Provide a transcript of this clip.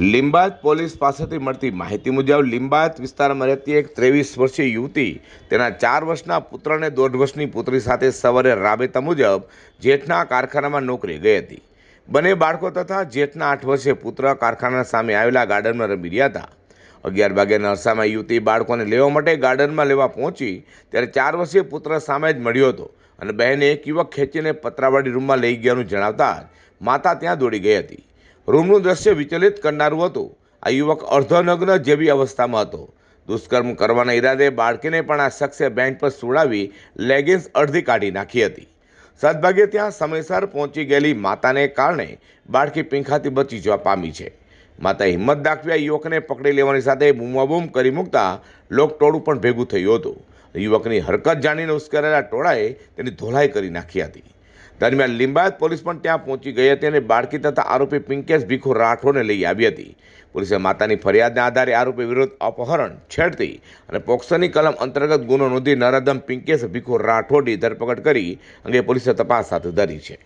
લીંબાયત police પાસેથી મળતી માહિતી મુજબ લીંબાયત વિસ્તારમાં રહેતી એક ત્રેવીસ વર્ષીય યુવતી તેના ચાર વર્ષના પુત્રને દોઢ વર્ષની પુત્રી સાથે સવારે રાબેતા મુજબ જેઠના કારખાનામાં નોકરી ગઈ હતી. બંને બાળકો તથા જેઠના આઠ વર્ષે પુત્ર કારખાના સામે આવેલા ગાર્ડનમાં રમી રહ્યા હતા. અગિયાર વાગે નરસામાં યુવતી બાળકોને લેવા માટે ગાર્ડનમાં લેવા પહોંચી ત્યારે ચાર વર્ષીય પુત્ર સામે જ મળ્યો હતો અને બહેને એક યુવક ખેંચીને પતરાવાડી રૂમમાં લઈ ગયાનું જણાવતા માતા ત્યાં દોડી ગઈ હતી. રૂમનું દ્રશ્ય વિચલિત કરનારું હતું. આ યુવક અર્ધનગ્ન જેવી અવસ્થામાં હતો. દુષ્કર્મ કરવાના ઈરાદે બાળકીને પણ આ શખ્સે બેન્ચ પર સુડાવી લેગિન્સ અડધી કાઢી નાખી હતી. સદભાગ્યે ત્યાં સમયસર પહોંચી ગયેલી માતાને કારણે બાળકી પીંખાથી બચી જવા પામી છે. માતાએ હિંમત દાખવી આ યુવકને પકડી લેવાની સાથે બૂમાબૂમ કરી મૂકતા લોકટોળું પણ ભેગું થયું હતું. યુવકની હરકત જાણીને ઉશ્કેરેલા ટોળાએ તેની ધોલાઈ કરી નાખી હતી. દરમિયાન લિંબાયત પોલીસ પણ ત્યાં પહોંચી ગઈ હતી અને બાળકી તથા આરોપી પિંકેશ ભીખુ રાઠોડને લઈ આવી હતી. પોલીસે માતાની ફરિયાદના આધારે આરોપી વિરુદ્ધ અપહરણ છેડતી અને પોક્સોની કલમ અંતર્ગત ગુનો નોંધી નરાધમ પિંકેશ ભીખુ રાઠોડની ધરપકડ કરી અંગે પોલીસે તપાસ હાથ ધરી છે.